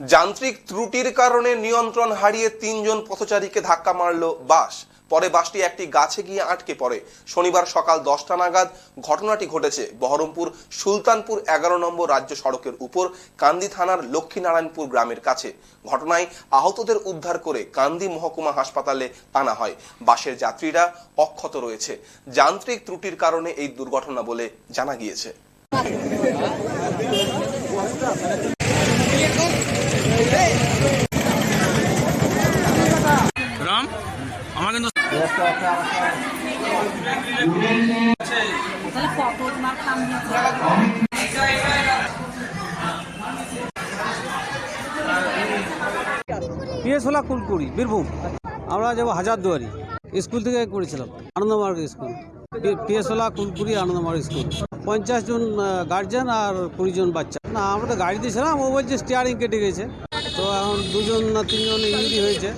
যান্ত্রিক ত্রুটির কারণে নিয়ন্ত্রণ হারিয়ে তিনজন পথচারীকে ধাক্কা মারল বাস। পরে বাসটি একটি গাছে গিয়ে আটকে পড়ে। শনিবার সকাল দশটা নাগাদ ঘটনাটি ঘটেছে বহরমপুর সুলতানপুর এগারো নম্বর রাজ্য সড়কের উপর কান্দি থানার লক্ষ্মীনারায়ণপুর গ্রামের কাছে। ঘটনায় আহতদের উদ্ধার করে কান্দি মহকুমা হাসপাতালে আনা হয়। বাসের যাত্রীরা অক্ষত রয়েছে। যান্ত্রিক ত্রুটির কারণে এই দুর্ঘটনা বলে জানা গিয়েছে। কুলকুড়ি, বীরভূম। আমরা যাব হাজারদুয়ারি, স্কুল থেকে করেছিলাম, আনন্দমার্গ স্কুল। পিএসওলা কুলকুড়ি, আনন্দমার্গ স্কুল। পঞ্চাশ জন গার্জেন আর কুড়ি জন বাচ্চা। না, আমরা তো গাড়িতে ছিলাম ও বলছে স্টিয়ারিং কেটে গেছে। তো এখন দুজন না তিনজন ইঞ্জুরি হয়েছে।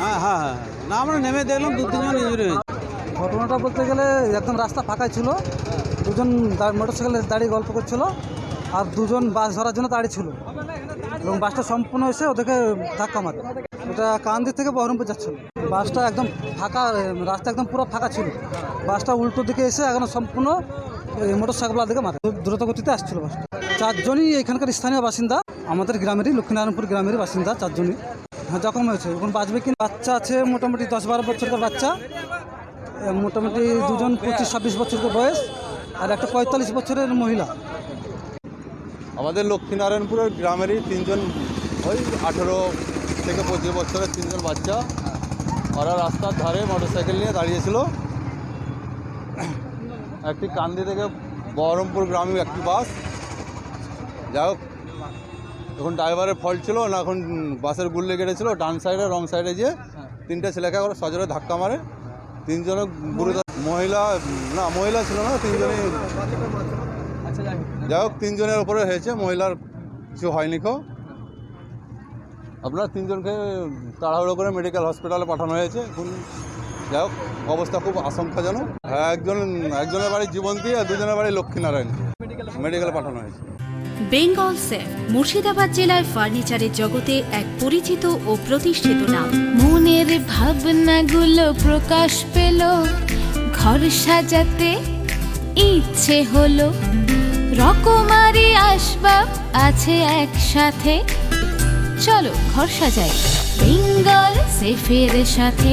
হ্যাঁ হ্যাঁ হ্যাঁ। না, আমরা নেমে দেখলাম দু তিনজন ইঞ্জুরি হয়েছে। ঘটনাটা বলতে গেলে একদম রাস্তা ফাঁকা ছিল। দুজন মোটর সাইকেলে দাঁড়িয়ে গল্প করছিল আর দুজন বাস ধরার জন্য দাঁড়িয়ে ছিল। এবং বাসটা সম্পূর্ণ এসে ওদেরকে ধাক্কা মারে। ওটা কান্দি থেকে বহরমপুর যাচ্ছিল বাসটা একদম ফাঁকা, রাস্তা একদম পুরো ফাঁকা ছিল। বাসটা উল্টো দিকে এসে এখন সম্পূর্ণ মোটর সাইকেলের দিকে মারে দ্রুত গতিতে আসছিল বাসটা চারজনই এখানকার স্থানীয় বাসিন্দা আমাদের গ্রামেরই লক্ষ্মীনারায়ণপুর গ্রামেরই বাসিন্দা চারজনই। হ্যাঁ জখম হয়েছে। এখন বাঁচবে কি বাচ্চা আছে মোটামুটি দশ বারো বছরের বাচ্চা। মোটামুটি দুজন পঁচিশ ছাব্বিশ বছরের বয়স আর একটা পঁয়তাল্লিশ বছরের মহিলা। আমাদের লক্ষ্মীনারায়ণপুরের গ্রামেরই তিনজন ওই আঠেরো থেকে পঁচিশ বছরের তিনজন বাচ্চা। ওরা রাস্তার ধারে মোটরসাইকেল নিয়ে দাঁড়িয়েছিল। একটি কান্দি থেকে বহরমপুর গ্রামে একটি বাস। যাই হোক, এখন ড্রাইভারের ফল্ট ছিল, না এখন বাসের গুল্লে কেটেছিল, ডান সাইডে রং সাইডে যে তিনটে ছেলেকে সজোরে ধাক্কা মারে। তিনজনে গুরুতর মহিলা, না, মহিলা ছিল না, তিনজনই যাই হোক, তিনজনের ওপরে হয়েছে, মহিলার কিছু হয়নি কো আপনার তিনজনকে তাড়াহুড়ো করে মেডিকেল হসপিটালে পাঠানো হয়েছে। এখন যাই হোক, অবস্থা খুব আশঙ্কাজনক। হ্যাঁ একজন, একজনের বাড়ি জীবন্তী আর দুজনের বাড়ি লক্ষ্মীনারায়ণ। মেডিকেলে পাঠানো হয়েছে। বেঙ্গল সেফ মুর্শিদাবাদ জেলায় ফার্নিচারের জগতে এক পরিচিত ও প্রতিষ্ঠিত নাম। মনের ভাবনাগুলো প্রকাশ পেল, ঘর সাজাতে ইচ্ছে হলো। রকমারি আসবাব আছে একসাথে। চলো ঘর সাজাই। বেঙ্গল সেফের সাথে।